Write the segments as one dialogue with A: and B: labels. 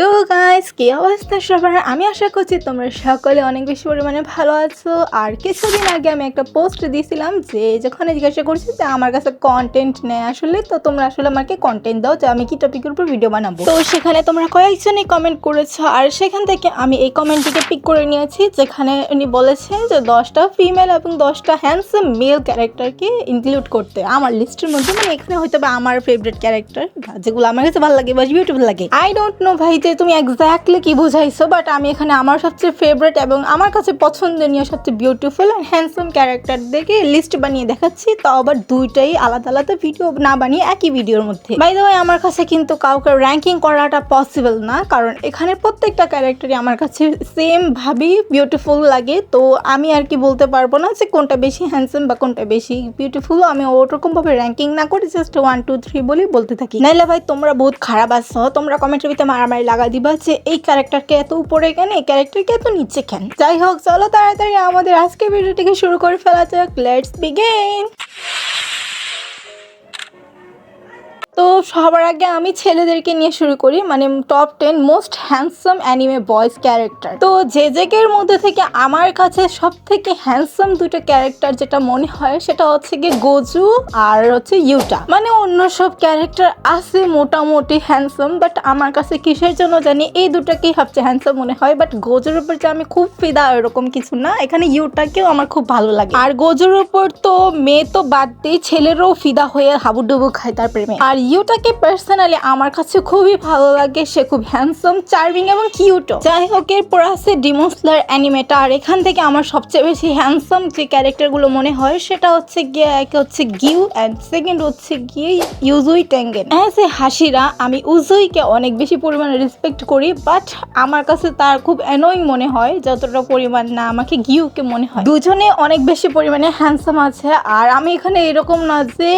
A: তো গাইস কি অবস্থা সবার? আমি আশা করছি তোমরা সকলে অনেক বেশি পরিমাণে ভালো আছো। আর কিছুদিন আগে আমি একটা পোস্ট দিয়েছিলাম যে যখন জিজ্ঞাসা করছি যে আমার কাছে কন্টেন্ট নেই আসলে, তো তোমরা আসলে আমাকে কন্টেন্ট দাও যে আমি কি টপিকের উপর ভিডিও বানাবো। তো সেখানে তোমরা কয়েকজনই কমেন্ট করেছ, আর সেখান থেকে আমি এই কমেন্টটিকে পিক করে নিয়েছি, যেখানে উনি বলেছেন যে দশটা ফিমেল এবং দশটা হ্যান্ডসাম মেল ক্যারেক্টারকে ইনক্লুড করতে। আমার লিস্টের মধ্যে মানে এখানে হয়তো বা আমার ফেভারিট ক্যারেক্টার যেগুলো আমার কাছে ভালো লাগে বা বিউটিফুল লাগে। আই ডোন্ট নো ভাই তুমি এক্স্যাক্টলি কি বুঝাইছো বাট আমি এখানে আমার সবচেয়ে ফেভারিট এবং আমার কাছে পছন্দনীয়, সবচেয়ে বিউটিফুল অ্যান্ড হ্যান্ডসাম ক্যারেক্টারদেরকে লিস্ট বানিয়ে দেখাচ্ছি। তাও আবার দুইটাই আলাদা আলাদা ভিডিও না বানিয়ে একই ভিডিওর মধ্যে। বাই দ্য আমার কাছে কিন্তু কাউকে র্যাঙ্কিং করাটা পসিবল না, কারণ এখানে প্রত্যেকটা ক্যারেক্টারই আমার কাছে সেম ভাবেই বিউটিফুল লাগে। তো আমি আর কি বলতে পারব না যে কোনটা বেশি হ্যান্ডসাম বা কোনটা বেশি বিউটিফুল আমি ওরকম ভাবে র্যাঙ্কিং না করে জাস্ট ওয়ান টু থ্রি বলেই বলতে থাকি। নাইলে ভাই, তোমরা বহুত খারাপ আছো, তোমরা কমেন্টের ভিতরে মারামারি লাগা দিবা যে এই ক্যারেক্টারকে এত উপরে কেন, এই ক্যারেক্টারকে এত নিচে কেন? যাই হোক, চলো তাড়াতাড়ি আমাদের আজকে ভিডিওটিকে শুরু করে ফেলা যাক। লেটস বিগিন তো সবার আগে আমি ছেলেদেরকে নিয়ে শুরু করি মানে top ten most handsome anime boys character তো যে জেকের মধ্যে থেকে আমার কাছে সব থেকে হ্যান্ডসাম দুটো ক্যারেক্টার যেটা মনে হয় সেটা হচ্ছে গিয়ে গোজু আর হচ্ছে ইউটা। মানে অন্য সব ক্যারেক্টার আছে মোটামুটি হ্যান্ডসাম বাট আমার কাছে কিসের জন্য জানি এই দুটাকেই সবচেয়ে হ্যান্ডসাম মনে হয় বাট গোজুর উপর যে আমি খুব ফিদা এরকম কিছু না, এখানে ইউটাকেও আমার খুব ভালো লাগে। আর গোজুর উপর তো মেয়ে তো বাদ দিয়ে ছেলেরও ফিদা হয়ে হাবুডুবু খায় তার প্রেমে। আর ইউটাকে পার্সোনালি আমার কাছে খুবই ভালো লাগে। সে খুব হ্যান্ডসাম চার্মিং এবং কিউটও যাই হোক, এরপর আছে ডিমোসলার অ্যানিমেটা আর এখান থেকে আমার সবচেয়ে বেশি হ্যান্ডসাম যে ক্যারেক্টারগুলো মনে হয়, সেটা হচ্ছে গিয়ে এক হচ্ছে গিউ অ্যান্ড সেকেন্ড হচ্ছে গিয়ে ইউজুই ট্যাঙ্গেন অ্যাজ এ হাসিরা, আমি উজুইকে অনেক বেশি পরিমাণে রেসপেক্ট করি বাট আমার কাছে তার খুব অ্যানোয়িং মনে হয়, যতটা পরিমাণ না আমাকে গিউকে মনে হয়। দুজনে অনেক বেশি পরিমাণে হ্যান্ডসাম আছে, আর আমি এখানে এরকম না যে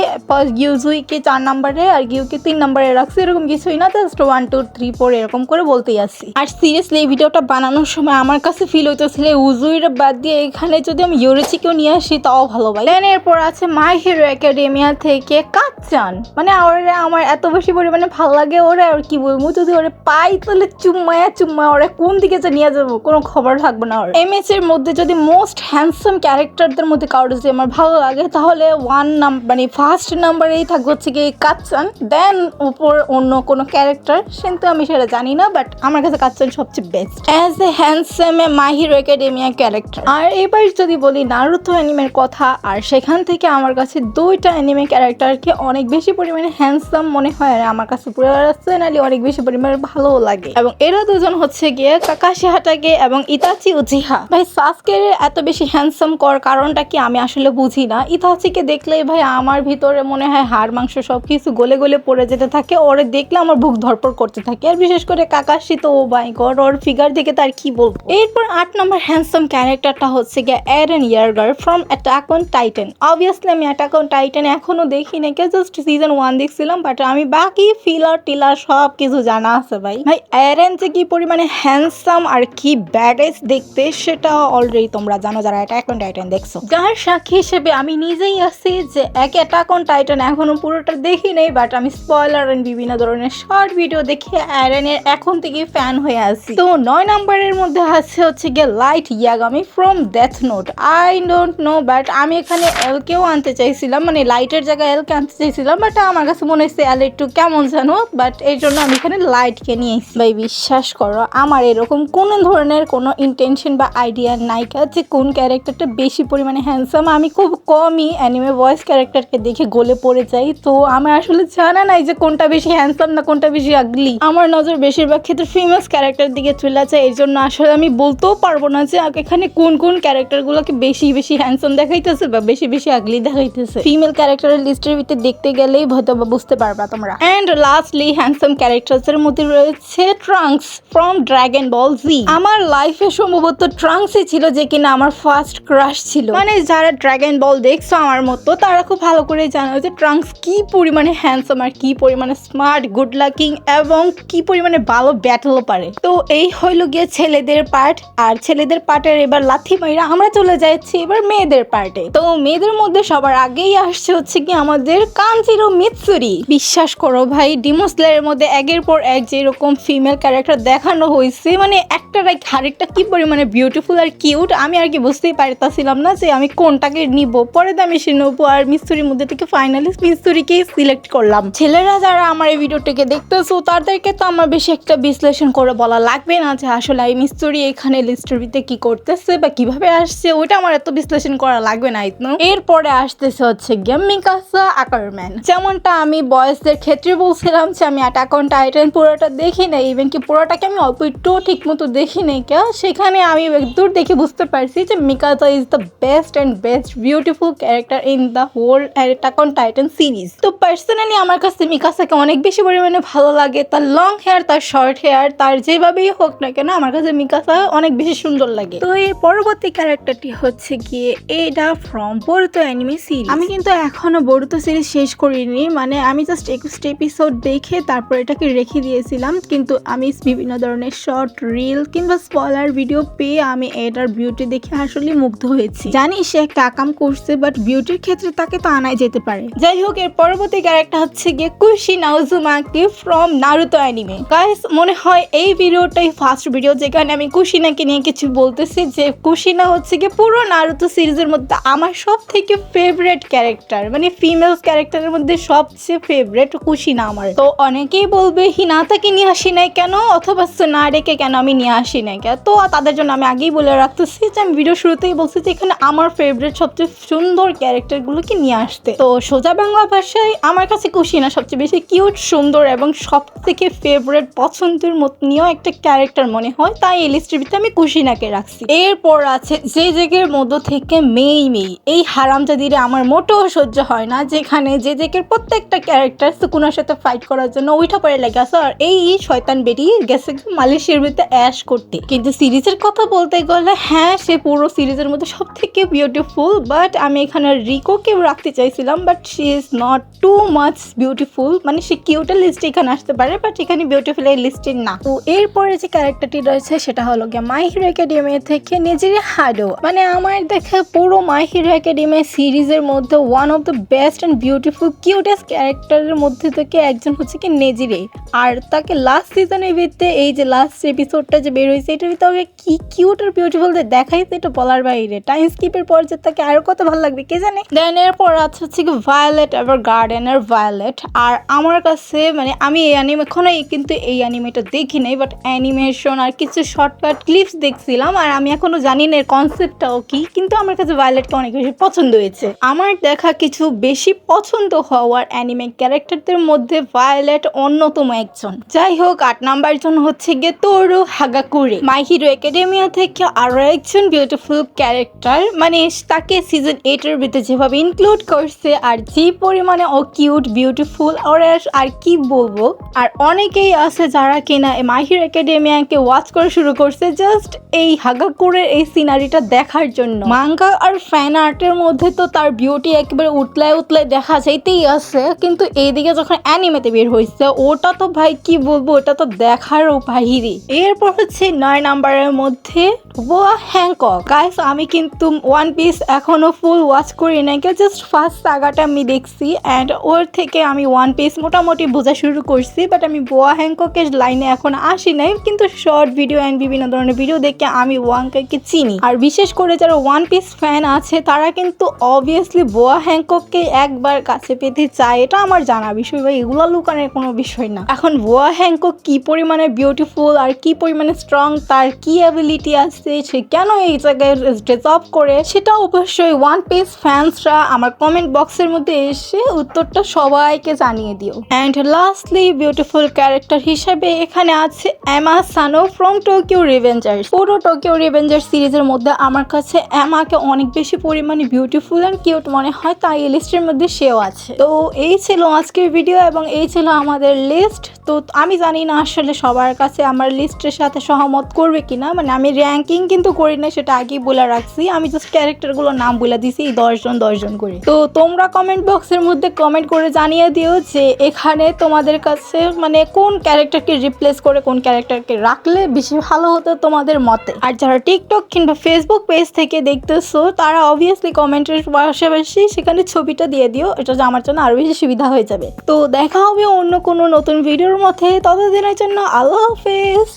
A: ইউজুইকে চার নাম্বারে আর গিউকে তিন নাম্বারে রাখছি, এরকম কিছুই না just one two three four এরকম করে বলতেই আসছি। আর সিরিয়াসলি এই ভিডিওটা বানানোর সময় আমার কাছে ফিল হইতেছিল উজুইরা বাদ দিয়ে এখানে যদি আমি ইউরেচিকেও নিয়ে আসি, তাও ভালো ভাই। দেন এরপর আছে মাই হিরো একাডেমিয়া থেকে কাচ্চান। মানে ওরা, আমার এত বেশি পরিমাণে ভালো লাগে ওরা, আর কি বলব, যদি ওরা পাই তাহলে চুম্মায়া চুম্মা ওরা কোন দিকে যে নিয়ে যাব, কোনো খবর থাকবে না ওর। এমএস এর মধ্যে যদি মোস্ট হ্যান্ডসাম ক্যারেক্টারদের মধ্যে কারোর যদি আমার ভালো লাগে, তাহলে ওয়ান নাম্বার মানে ফার্স্ট নাম্বারেই থাকবে হচ্ছে কি কাচ্চান। দেন উপর অন্য কোনো ক্যারেক্টার কিন্তু আমি সেটা জানি না বাট আমার কাছে কাচ্চান সবচেয়ে best as a handsome a My Hero Academia character আর এবার যদি বলি নারুতো অ্যানিমের কথা, আর সেখান থেকে আমার কাছে দুইটা অ্যানিমে ক্যারেক্টারকে অনেক বেশি পরিমাণে হ্যান্ডসাম মনে হয়, আর আমার কাছে পার্সোনালি অনেক বেশি পরিমাণে ভালোও লাগে। এবং এরা দুজন হচ্ছে গিয়ে কাকাশি হাটাগে এবং ইতাচি উজিহা ভাই সাসকের এত বেশি হ্যান্ডসাম কর কারণটা কি আমি আসলে বুঝি না? ইতাচিকে দেখলেই ভাই আমার ভিতরে মনে হয় হাড়, মাংস সব কিছু গলে গলে পড়ে যেতে থাকে, ওরে দেখলে আমার বুক ধরপড় করতে থাকে। আর বিশেষ করে কাকাশি তো ও বাই গড ওর ফিগার দেখে তার কি বলব? এরপর আট নম্বর হ্যান্ডসাম ক্যারেক্টারটা হচ্ছে গিয়ে Eren ইয়ারগার from Attack on Titan obviously আমি অ্যাটাক অন টাইটান এখনও দেখি না কে জাস্ট সিজন ওয়ান দেখছিলাম বাট আমি বাকি ফিলার টিলার সব কিছু জানা আছে ভাই। ভাই এরেন যে কি পরিমাণে হ্যান্ডসাম আর কি ব্যাডেস দেখতে, সেটা অলরেডি তোমরা জানো যারা অ্যাটাক অন টাইটান দেখছ। যার সাক্ষী হিসেবে আমি নিজেই আছি যে, এক অ্যাটাক অন টাইটান এখনও পুরোটা দেখি নেই বাট আমি স্পয়লার এন্ড বিভিন্ন ধরনের শর্ট ভিডিও দেখে অ্যারেনের এখন থেকে ফ্যান হয়ে আছি। তো নয় নাম্বারের মধ্যে আছে হচ্ছে গিয়ে Light Yagami from Death Note I don't know but আমি এখানে এলকেও আনতে চাইছিলাম মানে লাইটের জায়গায় এলকে আনতে চাইছিলাম বাট আমার কাছে মনে হচ্ছে এল একটু কেমন জানো বাট এই জন্য আমি এখানে লাইটকে নিয়ে এসেছি। ভাই, বিশ্বাস করো, আমার এরকম কোন ধরনের কোনো ইন্টেনশন বা আইডিয়া নাই যে কোন ক্যারেক্টারটা বেশি পরিমাণে হ্যান্ডসাম আমি খুব কমই অ্যানিমে ভয়েস ক্যারেক্টারকে দেখে গলে পড়ে যাই। তো আমার আসলে জানা নাই যে কোনটা বেশি হ্যান্ডসাম না কোনটা বেশি আগলি আমার নজর বেশিরভাগ ক্ষেত্রে ফেমাস ক্যারেক্টার দিকে চলে আছে এই জন্য আসলে আমি বলতেও পারব না যে এখানে কোন কোন ক্যারেক্টারগুলোকে বেশি বেশি হ্যান্ডসাম দেখাইতেছে বা বেশি বেশি আগলি দেখাইতেছে। ফিমেল ক্যারেক্টারের লিস্টের ভিতরে দেখতে গেলেই হয়তো বা বুঝতে পারবা তোমরা। অ্যান্ড লাস্টলি হ্যান্ডসাম ক্যারেক্টার্স এর মধ্যে রয়েছে Trunks from Dragon Ball Z আমার লাইফে সম্ভবত ট্রাঙ্কসই ছিল যে কিনা আমার ফার্স্ট ক্রাশ ছিল। মানে যারা ড্রাগন বল দেখছ আমার মতো, তারা খুব ভালো করে জানো যে ট্রাঙ্কস কি পরিমাণে হ্যান্ডসাম হ্যান্ডসাম আর কি পরিমাণে স্মার্ট গুড লাকিং এবং কি পরিমাণে ভালো ব্যাটেলও পারে। তো এই হইল গিয়ে ছেলেদের পার্ট আর ছেলেদের পার্টের এবার লাথি মাইরা আমরা চলে যাচ্ছি এবার মেয়েদের পার্টে তো মেয়েদের মধ্যে সবার আগেই আসছে হচ্ছে কি আমাদের কাঞ্চিরো মিৎসুরি। বিশ্বাস করো ভাই ডিমোসলের মধ্যে একের পর এক যেরকম ফিমেল ক্যারেক্টার দেখানো হয়েছে মানে একটা লাইক আরেকটা কি পরিমাণে বিউটিফুল আর কিউট আমি আর কি বুঝতেই পারতাছিলাম না যে আমি কোনটাকে নিব। পরে আমি সে নেব আর মিস্তুরির মধ্যে থেকে ফাইনালি মিস্তুরিকেই সিলেক্ট করলাম। ছেলেরা যারা আমার এই ভিডিওটাকে দেখতেছো, তাদেরকে তো আমার বেশি একটা বিশ্লেষণ করে বলা লাগবে না যে আসলে এই মিস্তুরি এখানে লিস্টরিতে কি করতেছে বা কীভাবে আসছে ওটা আমার এত বিশ্লেষণ করা লাগবে না ইতনো এরপরে আসতেছে হচ্ছে গিয়ে মিকাসা আকারম্যান। যেমনটা আমি বয়সদের ক্ষেত্রে বলছিলাম যে আমি অ্যাটাক অন টাইটান পুরোটা দেখি নাই ইভেন কি পুরোটাকে আমি অল্প একটু ঠিক মতো দেখি নাই কেউ। সেখানে আমি দূর দেখে বুঝতে পারছি যে Mikasa is the best and best beautiful character in the whole Attack on Titan series তো পার্সোনালি আমার কাছে মিকাসাকে অনেক বেশি পরিমাণে ভালো লাগে। তার লং হেয়ার তার শর্ট হেয়ার তার যেভাবেই হোক না কেন আমার কাছে মিকাসা অনেক বেশি সুন্দর লাগে। তো এই পরবর্তী ক্যারেক্টারটি হচ্ছে গিয়ে এটা ফ্রম বরুতো অ্যানিমে সিরিজ আমি কিন্তু এখনও বরুতো সিরিজ শেষ করিনি। মানে আমি জাস্ট একুশটা এপিসোড দেখে তারপর এটাকে রেখে দিয়েছিলাম। কিন্তু আমি বিভিন্ন ধরনের শর্ট রিল কিংবা স্পলার ভিডিও পেয়ে আমি এটার বিউটি দেখে আসলে মুগ্ধ হয়েছি। জানি সে একটা আকাম করছে বাট বিউটির ক্ষেত্রে তাকে তো আনাই যেতে পারে। যাই হোক, এর পরবর্তী ক্যারেক্টার হচ্ছে গিয়ে Kushina Uzumaki from Naruto anime guys মনে হয় এই ভিডিওটাই ফার্স্ট ভিডিও যেখানে আমি কুশিনাকে নিয়ে কিছু বলতেছি যে কুশিনা হচ্ছে গিয়ে পুরো নারুতো সিরিজের মধ্যে আমার সব থেকে ফেভারেট ক্যারেক্টার মানে ফিমেল ক্যারেক্টারের মধ্যে সবচেয়ে ফেভারেট কুশিনা আমার। তো অনেকেই বলবে, হিনাতাকে নিয়ে আসি নাই কেন? অথবা সোনারেকে কেন আমি নিয়ে আসি নাই তো তাদের জন্য আমি আগেই বলে রাখতেছি যে আমি ভিডিও শুরুতেই বলছি যে এখানে আমার ফেভারিট সবচেয়ে সুন্দর ক্যারেক্টারগুলোকে নিয়ে আসতে। তো সোজা বাংলা ভাষায় আমার কাছে কুশিনা সবচেয়ে বেশি কিউট সুন্দর এবং সব থেকে ফেভারেট পছন্দের মতনীয় একটা ক্যারেক্টার মনে হয়। তাই এই লিস্টের ভিতরে আমি কুশিনাকে রাখছি। এরপর আছে যে জেগের মধ্য থেকে মেই মেই। এই হারামজাদিরে আমার মোটেও সহ্য হয় না, যেখানে যে জেগের প্রত্যেকটা ক্যারেক্টার সুকুনার সাথে ফাইট করার জন্য ওইটা পরে লেগে আছে। আর এই শয়তান বেরিয়ে গেছে মালয়েশিয়ার ভিতরে অ্যাশ করতে। কিন্তু সিরিজের কথা বলতে গেলে হ্যাঁ সে পুরো সিরিজের মধ্যে সব থেকে বিউটিফুল বাট আমি এখানে রিকোকেও রাখতে চাইছিলাম but she is not too much beautiful মানে সে কিউটের লিস্টে এখানে আসতে পারে বাট এখানে বিউটিফুল এই লিস্টে না। তো এরপরে যে ক্যারেক্টারটি রয়েছে, সেটা হলো গিয়ে মাই হিরো একাডেমি থেকে নিজের হাডো। মানে আমার দেখে পুরো মাই হিরো একাডেমি সিরিজের মধ্যে one of the best and beautiful cutest ক্যারেক্টারের মধ্যে থেকে একজন হচ্ছে কি নেজিরে। আর তাকে লাস্ট সিজনের ভিত্তে এই যে লাস্ট এপিসোডটা যে বের হয়েছে ভিতরে কি কিউট আর বিউটিফুল দেখাইছে এটা বলার বাইরে। টাইম স্কিপের পর যে তাকে আরও কত ভালো লাগবে, কে জানে? দেন এরপর আছে হচ্ছে কি ভায়োলেট এভার গার্ডেনের ভায়োলেট আর আমার কাছে মানে আমি এই অ্যানিমে এখনও কিন্তু এই অ্যানিমেটা দেখি নাই বাট অ্যানিমেশন আর কিছু শর্টকাট ক্লিপস দেখছিলাম, আর আমি এখনও জানি না এর কনসেপ্টটাও কি, কিন্তু আমার কাছে ভায়োলেটকে অনেক বেশি পছন্দ হয়েছে। আমার দেখা কিছু বেশি পছন্দ হওয়ার অ্যানিমে ক্যারেক্টারদের মধ্যে ভায়োলেট অন্যতম একজন। যাই হোক, আট নাম্বার জন হচ্ছে গিয়ে Toru Hagakure My Hero Academia থেকে আরও একজন বিউটিফুল ক্যারেক্টার মানে তাকে সিজন এইট এর ভিতরে যেভাবে ইনক্লুড করছে আর যে পরিমাণে ও কিউট বিউটিফুল আর আর কি বলব, আর অনেকেই আছে যারা কিনা মাই হিরো একাডেমিয়াকে ওয়াচ করা শুরু করছে জাস্ট এই হাগাকুরের এই সিনারিটা দেখার জন্য। মাঙ্গা আর ফ্যান আর্টের মধ্যে তো তার বিউটি একেবারে উতলায় উতলায় দেখা যাইতেই আছে, কিন্তু এইদিকে যখন অ্যানিমেতে বের হয়েছে ওটা তো ভাই কি বলব, ওটা তো দেখারও বাহিরে এরপর হচ্ছে নয় নাম্বারের মধ্যে ওয়া হ্যাংকক গাইস আমি কিন্তু ওয়ান পিস এখনও ফুল ওয়াচ করি নাই। জাস্ট ফার্স্ট সাগাটা আমি দেখছি অ্যান্ড ওর থেকে আমি ওয়ান পিস মোটামুটি বোঝা শুরু করছি বাট আমি বোয়া হ্যাংককের লাইনে এখন আসি নাই, কিন্তু শর্ট ভিডিও অ্যান্ড বিভিন্ন ধরনের ভিডিও দেখে আমি ওয়াংকে চিনি। আর বিশেষ করে যারা ওয়ান পিস ফ্যান আছে, তারা কিন্তু অবভিয়াসলি বোয়া হ্যাংকককে একবার কাছে পেতে চায়, এটা আমার জানা বিষয় বা এগুলো লুকানোর কোনো বিষয় না। এখন বোয়া হ্যাংকক কি পরিমাণে বিউটিফুল আর কি পরিমাণে স্ট্রং তার কি অ্যাবিলিটি আছে, সে কেন এই জায়গায় ডিজার্ভ করে সেটা অবশ্যই ওয়ান পিস ফ্যান্সরা আমার কমেন্ট বক্সের মধ্যে এসে উত্তরটা সবাইকে জানিয়ে দিও। অ্যান্ড লাস্টলি বিউটিফুল ক্যারেক্টার হিসেবে এখানে আছে এমা সানো ফ্রম টোকিও রিভেঞ্জার্স পুরো টোকিও রিভেঞ্জার্স সিরিজের মধ্যে আমার কাছে এমাকে অনেক বেশি পরিমাণে বিউটিফুল অ্যান্ড কিউট মনে হয়, তাই এই লিস্টের মধ্যে সেও আছে। তো এই ছিল আজকের ভিডিও এবং এই ছিল আমাদের লিস্ট তো আমি জানি না আসলে সবার কাছে আমার লিস্টের সাথে সহমত করবে কিনা মানে আমি র্যাঙ্কিং কিন্তু করি না সেটা আগেই বলে রাখছি। আমি জাস্ট ক্যারেক্টারগুলোর নাম বলে দিছি, এই দশজন দশজন করে। তো তোমরা কমেন্ট বক্সের মধ্যে কমেন্ট করে জানিয়ে দিও যে এখানে তোমাদের কাছে মানে কোন ক্যারেক্টারকে রিপ্লেস করে, কোন ক্যারেক্টারকে রাখলে বেশি ভালো হতো তোমাদের মতে? আর যারা টিকটক কিংবা ফেসবুক পেজ থেকে দেখতেছো, তারা অবভিয়াসলি কমেন্টের পাশাপাশি সেখানে ছবিটা দিয়ে দিও, এটা আমার জন্য আরও বেশি সুবিধা হয়ে যাবে। তো দেখা হবে অন্য কোনো নতুন ভিডিওর মধ্যে। ততদিনের জন্য আল্লাহ হাফেজ।